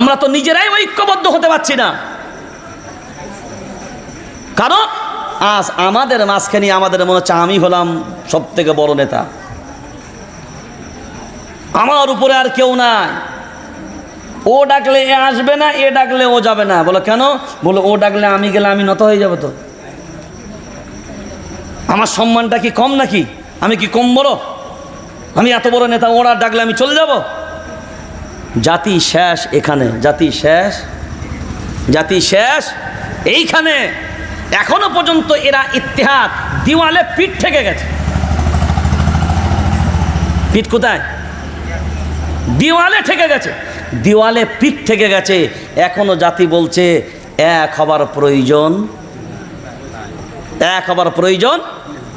আমরা তো নিজেরাই ঐক্যবদ্ধ হতে পারছি না। কারণ আজ আমাদের মাঝখানে আমাদের মনে হচ্ছে আমি হলাম সব থেকে বড় নেতা। আমার উপরে আর কেউ নাই। ও ডাকলে এ আসবে না, এ ডাকলে ও যাবে না। বলো, কেন? বলো, ও ডাকলে আমি গেলে আমি নত হয়ে যাব তো। আমার সম্মানটা কি কম নাকি? আমি কি কম বড়? আমি এত বড় নেতা, ওরা ডাকলে আমি চলে যাব? জাতি শেষ এখানে, জাতি শেষ জাতি শেষ এইখানে। এখনও পর্যন্ত এরা ইতিহাস দিওয়ালে পিঠ থেকে গেছে। পিঠ কোথায়? দিওয়ালে ঠেকে গেছে। দিওয়ালে পিঠ থেকে গেছে। এখনও জাতি বলছে, এক হবার প্রয়োজন, এক হবার প্রয়োজন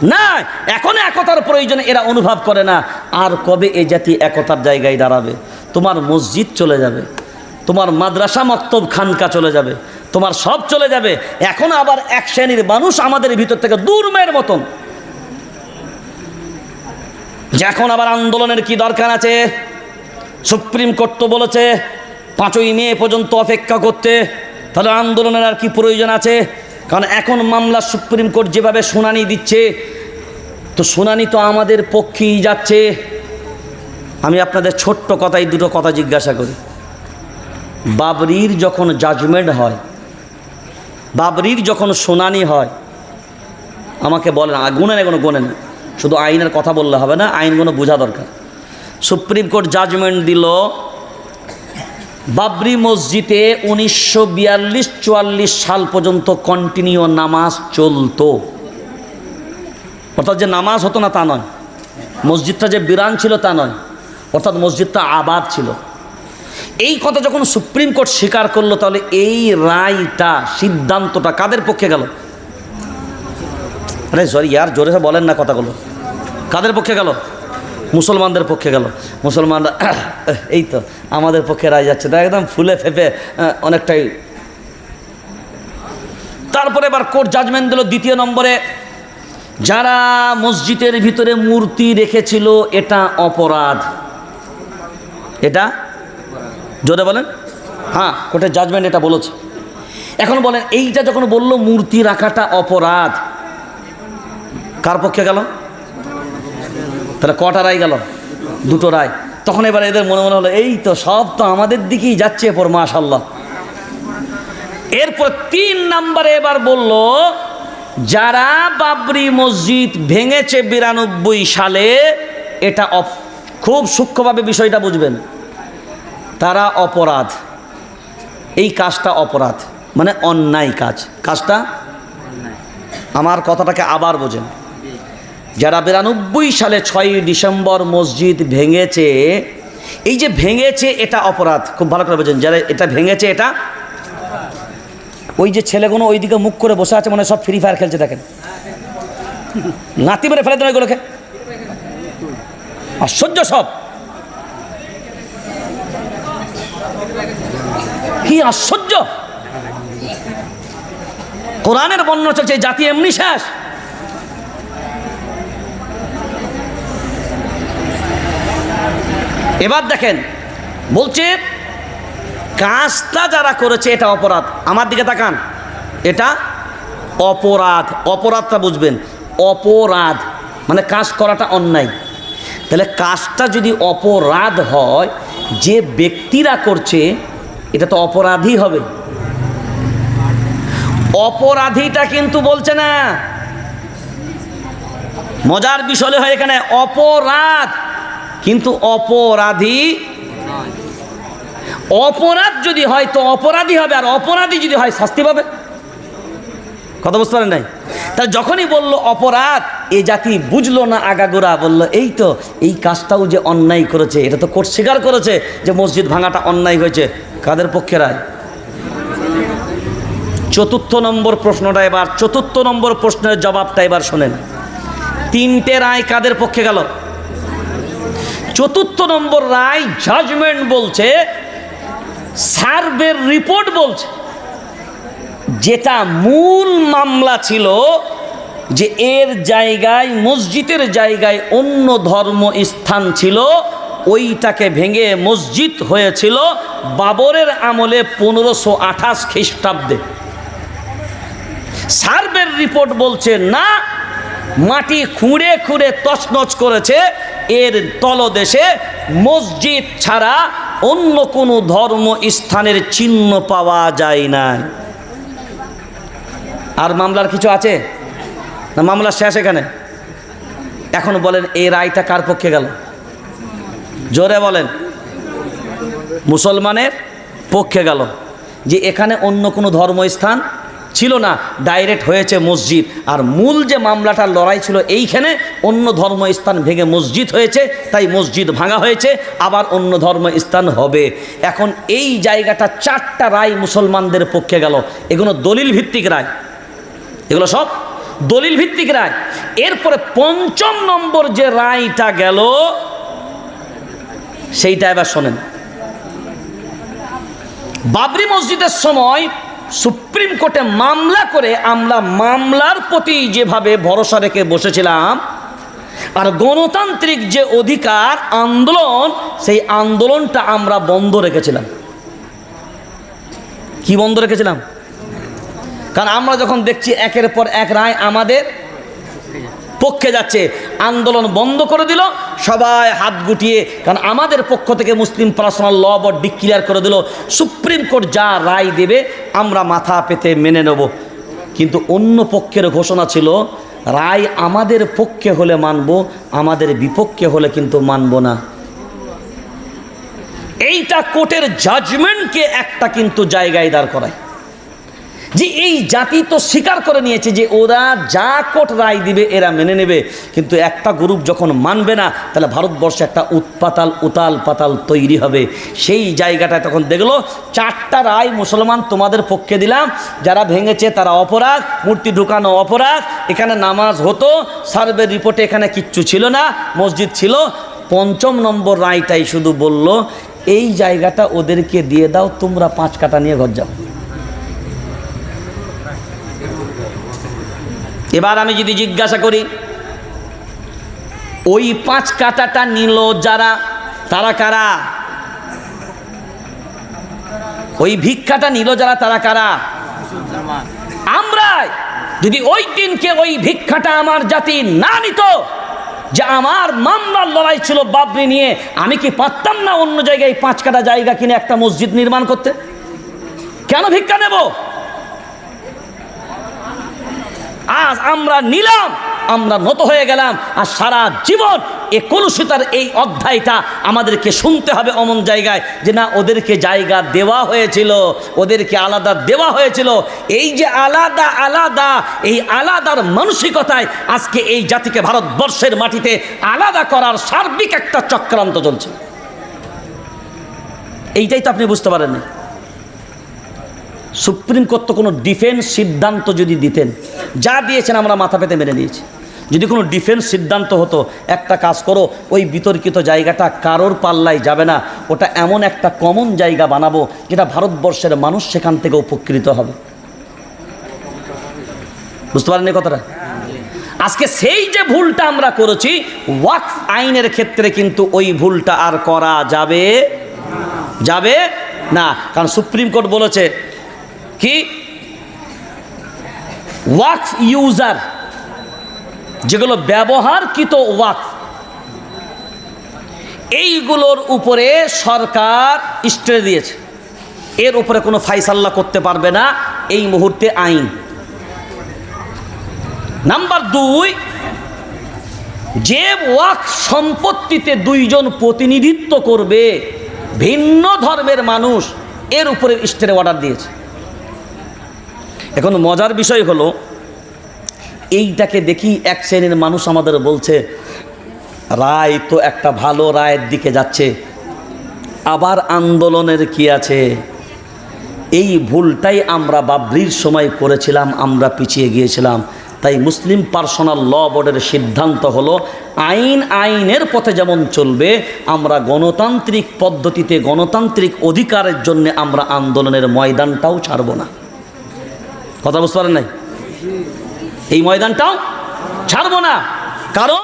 না এখন একতার প্রয়োজন এরা অনুভব করে না। আর কবে এই জাতি একতার জায়গায় দাঁড়াবে? তোমার মসজিদ চলে যাবে, তোমার মাদ্রাসা মক্তব খানকা চলে যাবে, তোমার সব চলে যাবে। এখন আবার এক শ্রেণির মানুষ আমাদের ভিতর থেকে দূরমের মতন। যে এখন আবার আন্দোলনের কি দরকার আছে? সুপ্রিম কোর্ট তো বলেছে, পাঁচই মে পর্যন্ত অপেক্ষা করতে। তাহলে আন্দোলনের আর কি প্রয়োজন আছে? কারণ এখন মামলা সুপ্রিম কোর্ট যেভাবে শুনানি দিচ্ছে, তো শুনানি তো আমাদের পক্ষেই যাচ্ছে। আমি আপনাদের ছোট্ট কথাই দুটো কথা জিজ্ঞাসা করি। বাবরির যখন জাজমেন্ট হয়, বাবরির যখন শুনানি হয়, আমাকে বলেন কোনো এখনও গোনেন শুধু আইনের কথা বললে হবে না আইনগুলো বোঝা দরকার। সুপ্রিম কোর্ট জাজমেন্ট দিল, বাবরি মসজিদে উনিশশো বিয়াল্লিশ, চুয়াল্লিশ সাল পর্যন্ত কন্টিনিউ নামাজ চলতো। অর্থাৎ যে নামাজ হতো না তা নয়, মসজিদটা যে বিরান ছিল তা নয়। অর্থাৎ মসজিদটা আবাদ ছিল। এই কথা যখন সুপ্রিম কোর্ট স্বীকার করল, তাহলে এই রায়টা, সিদ্ধান্তটা কাদের পক্ষে গেল? আরে সরি ইয়ার জোরে বলেন না কথাগুলো। কাদের পক্ষে গেল? মুসলমানদের পক্ষে গেল। মুসলমানরা, এই তো, আমাদের পক্ষে রায় যাচ্ছে। তা একদম ফুলে ফেপে অনেকটাই। তারপরে এবার কোর্ট জাজমেন্ট দিল দ্বিতীয় নম্বরে। যারা মসজিদের ভিতরে মূর্তি রেখেছিল, এটা অপরাধ। এটা? জোরে বলেন। হ্যাঁ কোর্টের জাজমেন্ট এটা বলেছে। এখন বলেন, এইটা যখন বলল, মূর্তি রাখাটা অপরাধ, কার পক্ষে গেল? তাহলে কটা রায় গেল? দুটো রায়। তখন এবার এদের মনে মনে হলো, এই তো সব তো আমাদের দিকেই যাচ্ছে এরপর মাশাল্লাহ এরপর তিন নম্বরে এবার বলল, যারা বাবরি মসজিদ ভেঙেছে বিরানব্বই সালে, এটা খুব সূক্ষ্মভাবে বিষয়টা বুঝবেন। তারা অপরাধ। এই কাজটা অপরাধ মানে অন্যায় কাজ। কাজটা আমার কথাটাকে আবার বোঝেন। যারা বিরানব্বই সালে ছয়ই ডিসেম্বর মসজিদ ভেঙেছে, এই যে ভেঙেছে এটা অপরাধ, খুব ভালো করে বোঝেন। যারা এটা ভেঙেছে এটা, ওই যে ছেলেগুলো ওইদিকে মুখ করে বসে আছে মানে সব ফ্রি ফায়ার খেলছে, দেখেন। নাতি মেরে ফেলে দেন ওইগুলোকে। আশ্চর্য সব। কি আশ্চর্য। কোরআনের বর্ণনা চলছে জাতি এমনি শেষ। এবার দেখেন, বলছে, কাজটা যারা করেছে, এটা অপরাধ। আমার দিকে তাকান, এটা অপরাধ। অপরাধটা বুঝবেন, অপরাধ মানে কাজ করাটা অন্যায়। তাহলে কাজটা যদি অপরাধ হয়, যে ব্যক্তিরা করছে এটা তো অপরাধী হবে। অপরাধীটা কিন্তু বলছে না। মজার বিষয় হয় এখানে অপরাধ। কিন্তু অপরাধী অপরাধ যদি হয় তো অপরাধী হবে, আর অপরাধী যদি হয় শাস্তি পাবে। কথা বুঝতে পারেন নাই? তা যখনই বলল অপরাধ, এ জাতি বুঝলো না আগাগোড়া, বলল, এই তো, এই কাজটাও যে অন্যায় করেছে, এটা তো কোর্ট স্বীকার করেছে যে মসজিদ ভাঙাটা অন্যায় হয়েছে। কাদের পক্ষে রায়? চতুর্থ নম্বর প্রশ্নটা এবার, চতুর্থ নম্বর প্রশ্নের জবাবটা এবার শোনেন। তিনটে রায় কাদের পক্ষে গেল? চতুর্থ নম্বর রায় জাজমেন্ট বলছে, সার্ভের রিপোর্ট বলছে, যেটা মূল মামলা ছিল যে এর জায়গায়, মসজিদের জায়গায় অন্য ধর্ম স্থান ছিল, ওইটাকে ভেঙে মসজিদ হয়েছিল বাবরের আমলে পনেরোশো আঠাশ খ্রিস্টাব্দে। সার্ভের রিপোর্ট বলছে, না, মাটি খুঁড়ে খুঁড়ে তছনছ করেছে। এর তলদেশে মসজিদ ছাড়া অন্য কোনো ধর্ম স্থানের চিহ্ন পাওয়া যায় না আর মামলার কিছু আছে? না, মামলা শেষ এখানে? এখন বলেন, এই রায়টা কার পক্ষে গেল? জোরে বলেন। মুসলমানের পক্ষে গেল যে এখানে অন্য কোনো ধর্মস্থান ছিল না ডাইরেক্ট হয়েছে মসজিদ। আর মূল যে মামলাটার লড়াই ছিল এইখানে অন্য ধর্মস্থান ভেঙে মসজিদ হয়েছে, তাই মসজিদ ভাঙা হয়েছে, আবার অন্য ধর্মস্থান হবে। এখন এই জায়গাটা চারটা রায় মুসলমানদের পক্ষে গেল। এগুলো দলিল ভিত্তিক রায়। এগুলো সব দলিল ভিত্তিক রায়। এরপরে পঞ্চম নম্বর যে রায়টা গেল, সেইটা এবার শোনেন। বাবরি মসজিদের সময় সুপ্রিম কোর্টে মামলা করে আমরা মামলার প্রতি যেভাবে ভরসা রেখে বসেছিলাম, আর গণতান্ত্রিক যে অধিকার আন্দোলন, সেই আন্দোলনটা আমরা বন্ধ রেখেছিলাম। কি বন্ধ রেখেছিলাম? কারণ আমরা যখন দেখছি একের পর এক রায় আমাদের পক্ষে যাচ্ছে, আন্দোলন বন্ধ করে দিল, সবাই হাত গুটিয়ে, কারণ আমাদের পক্ষ থেকে Muslim personal law board declare করে দিল, সুপ্রিম কোর্ট যা রায় দেবে, আমরা মাথা পেতে মেনে নেব। কিন্তু অন্য পক্ষের ঘোষণা ছিল, রায় আমাদের পক্ষে হলে মানব, আমাদের বিপক্ষে হলে কিন্তু মানব না। এইটা কোর্টের জাজমেন্টকে একটা কিন্তু জায়গায় দাঁড় করায়। যে এই জাতি তো স্বীকার করে নিয়েছে যে ওরা যা কোট রায় দিবে, এরা মেনে নেবে। কিন্তু একটা গ্রুপ যখন মানবে না, তাহলে ভারতবর্ষে একটা উৎপাতাল, উতাল পাতাল তৈরি হবে। সেই জায়গাটায় তখন দেখল, চারটা রায় মুসলমান তোমাদের পক্ষে দিলাম। যারা ভেঙেছে তারা অপরাধ মূর্তি ঢুকানো অপরাধ এখানে নামাজ হতো সার্ভে রিপোর্টে এখানে কিচ্ছু ছিল না, মসজিদ ছিল। পঞ্চম নম্বর রায়টাই শুধু বলল, এই জায়গাটা ওদেরকে দিয়ে দাও, তোমরা পাঁচ কাটা নিয়ে ঘর যাও এবার আমি যদি জিজ্ঞাসা করি, ওই পাঁচ কাটাটা নিল যারা, তারা কারা? ওই ভিক্ষাটা নিল যারা, তারা কারা? আমরা যদি ওই দিনকে ওই ভিক্ষাটা আমার জাতি না নিত, যে আমার মামলার লড়াই ছিল বাবরি নিয়ে, আমি কি পারতাম না অন্য জায়গায় পাঁচ কাটা জায়গা কিনে একটা মসজিদ নির্মাণ করতে? কেন ভিক্ষা নেব? আজ আমরা নিলাম, আমরা নত হয়ে গেলাম, আর সারা জীবন এ কলুষিতার এই অধ্যায়টা আমাদেরকে শুনতে হবে অমন জায়গায় যে না, ওদেরকে জায়গা দেওয়া হয়েছিল, ওদেরকে আলাদা দেওয়া হয়েছিল। এই যে আলাদা আলাদা, এই আলাদার মানসিকতায় আজকে এই জাতিকে ভারতবর্ষের মাটিতে আলাদা করার সার্বিক একটা চক্রান্ত চলছে। এইটাই তো আপনি বুঝতে পারেন না সুপ্রিম কোর্ট তো কোনো ডিফেন্স সিদ্ধান্ত যদি দিতেন, যা দিয়েছেন আমরা মাথা পেতে মেনে নিয়েছি। যদি কোনো ডিফেন্স সিদ্ধান্ত হতো, একটা কাজ করো, ওই বিতর্কিত জায়গাটা কারোর পাল্লায় যাবে না, ওটা এমন একটা কমন জায়গা বানাবো, যেটা ভারতবর্ষের মানুষ সেখান থেকে উপকৃত হবে। বুঝতে পারেন কথাটা? আজকে সেই যে ভুলটা আমরা করেছি ওয়াকফ আইনের ক্ষেত্রে কিন্তু ওই ভুলটা আর করা যাবে যাবে না। কারণ সুপ্রিম কোর্ট বলেছে কি? ওয়াকফ ইউজার। যেগুলো ব্যবহারকৃত ওয়াকফ। এইগুলোর উপরে সরকার স্টে দিয়েছে। এর উপরে কোনো ফাইসাল্লা করতে পারবে না এই মুহূর্তে আইন। নাম্বার দুই, যে ওয়াক সম্পত্তিতে দুইজন প্রতিনিধিত্ব করবে, ভিন্ন ধর্মের মানুষ, এর উপরে স্টের অর্ডার দিয়েছে। এখন মজার বিষয় হলো, এইটাকে দেখি এক শ্রেণির মানুষ আমাদের বলছে, রায় তো একটা ভালো রায়ের দিকে যাচ্ছে, আবার আন্দোলনের কি আছে? এই ভুলটাই আমরা বাবরির সময় করেছিলাম, আমরা পিছিয়ে গিয়েছিলাম। তাই মুসলিম পার্সোনাল ল বোর্ডের সিদ্ধান্ত হলো, আইন আইনের পথে যেমন চলবে, আমরা গণতান্ত্রিক পদ্ধতিতে গণতান্ত্রিক অধিকারের জন্য আমরা আন্দোলনের ময়দানটাও ছাড়ব না। কথা বুঝতে পারেন নাই? এই ময়দানটাও ছাড়বো না। কারণ